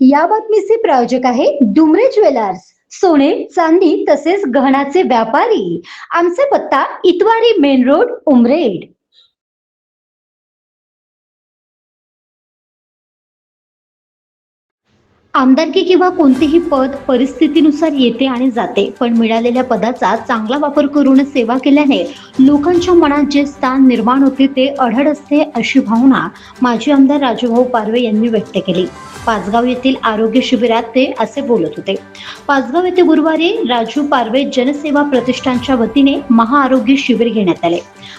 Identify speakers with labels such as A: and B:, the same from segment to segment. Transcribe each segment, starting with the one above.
A: या बातमीचे प्रायोजक आहे डुमरे ज्वेलर्स. सोने चांदी तसेच गहनाचे व्यापारी. आमचा पत्ता इतवारी मेन रोड उमरेड. आमदारकी किंवा कोणतेही पद परिस्थितीनुसार येते आणि जाते पण मिळालेल्या पदाचा चांगला वापर करून सेवा केल्याने लोकांच्या मनात जे स्थान निर्माण होते ते अढळ असते अशी भावना माजी आमदार राजूभाऊ पारवे यांनी व्यक्त केली. पाचगाव येथील आरोग्य शिबिरात ते असे बोलत होते. पाचगाव येथे गुरुवारी राजू पारवे जनसेवा प्रतिष्ठानच्या वतीने महाआरोग्य शिबिर घेण्यात आले.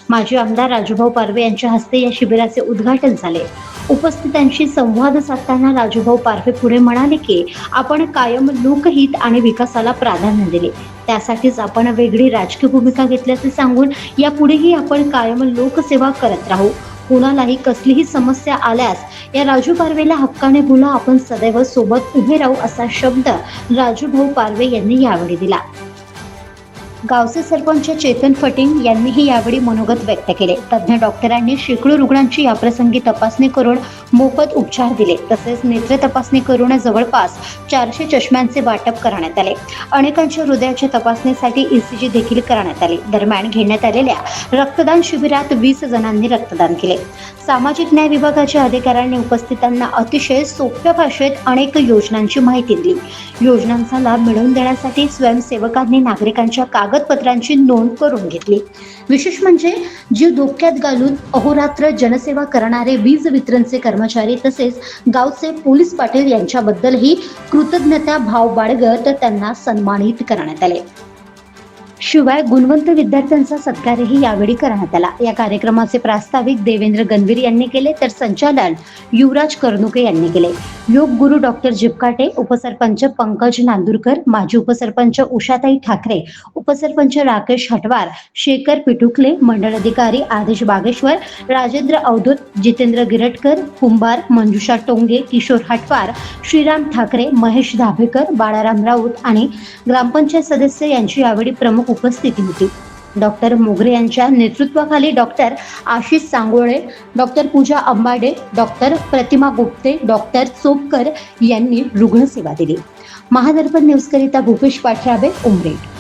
A: माजी आमदार राजूभाऊ पारवे यांच्या हस्ते या शिबिराचे उद्घाटन झाले. उपस्थितांशी संवाद साधताना राजूभाऊ पारवे पुढे म्हणाले की आपण कायम लोकहित आणि विकासाला प्राधान्य दिले. त्यासाठीच आपण वेगळी राजकीय भूमिका घेतल्याचे सांगून यापुढेही आपण कायम लोकसेवा करत राहू. कुणालाही कसलीही समस्या आल्यास या राजू पारवेला हक्काने बोला आपण सदैव सोबत उभे राहू असा शब्द राजूभाऊ पारवे यांनी यावेळी दिला. गावचे सरपंच चेतन फटिंग यांनीही यावेळी मनोगत व्यक्त केले. तज्ज्ञ डॉक्टरांनी शेकडो रुग्णांची याप्रसंगी तपासणी करून मोफत उपचार दिले. तसेच नेत्र तपासणी करून जवळपास चारशे चष्म्यांचे वाटप करण्यात आले. अनेकांच्या हृदयाच्या तपासणीसाठी ईसीजी देखील करण्यात आली. दरम्यान घेण्यात आलेल्या रक्तदान शिबिरात वीस जणांनी रक्तदान केले. सामाजिक न्याय विभागाच्या अधिकाऱ्यांनी उपस्थितांना अतिशय सोप्या भाषेत अनेक योजनांची माहिती दिली. योजनांचा लाभ मिळवून देण्यासाठी स्वयंसेवकांनी नागरिकांच्या कागदपत्रांची नोंद करून घेतली. विशेष म्हणजे जीव धोक्यात घालून अहोरात्र जनसेवा करणारे वीज वितरणचे कर्मचारी तसेच गावचे पोलीस पाटील यांच्याबद्दलही कृतज्ञता भाव बाळगत त्यांना सन्मानित करण्यात आले. शिवाय गुणवंत विद्यार्थ्यांचा सत्कारही यावेळी करण्यात आला. या कार्यक्रमाचे प्रास्ताविक देवेंद्र गणवीर यांनी केले तर संचालन युवराज कर्णुके यांनी केले. योग गुरु डॉक्टर जिपकाटे उपसरपंच पंकज नांदुरकर माजी उपसरपंच उषाताई ठाकरे उपसरपंच राकेश हटवार शेखर पिटुकले मंडळ अधिकारी आदेश बागेश्वर राजेंद्र अवधूत जितेंद्र गिरटकर कुंभार मंजुषा टोंगे किशोर हटवार श्रीराम ठाकरे महेश धाबेकर बाळाराम राऊत आणि ग्रामपंचायत सदस्य यांची यावेळी प्रमुख उपस्थिती होती. डॉक्टर मोगरे यांच्या नेतृत्वाखाली doctor Ashish Sangole doctor Pooja Ambade doctor Pratima Gupte doctor Chopkar यांनी रुग्णसेवा दिली. महादर्पण न्यूजकरिता भूपेश पाठराबे उमरेड.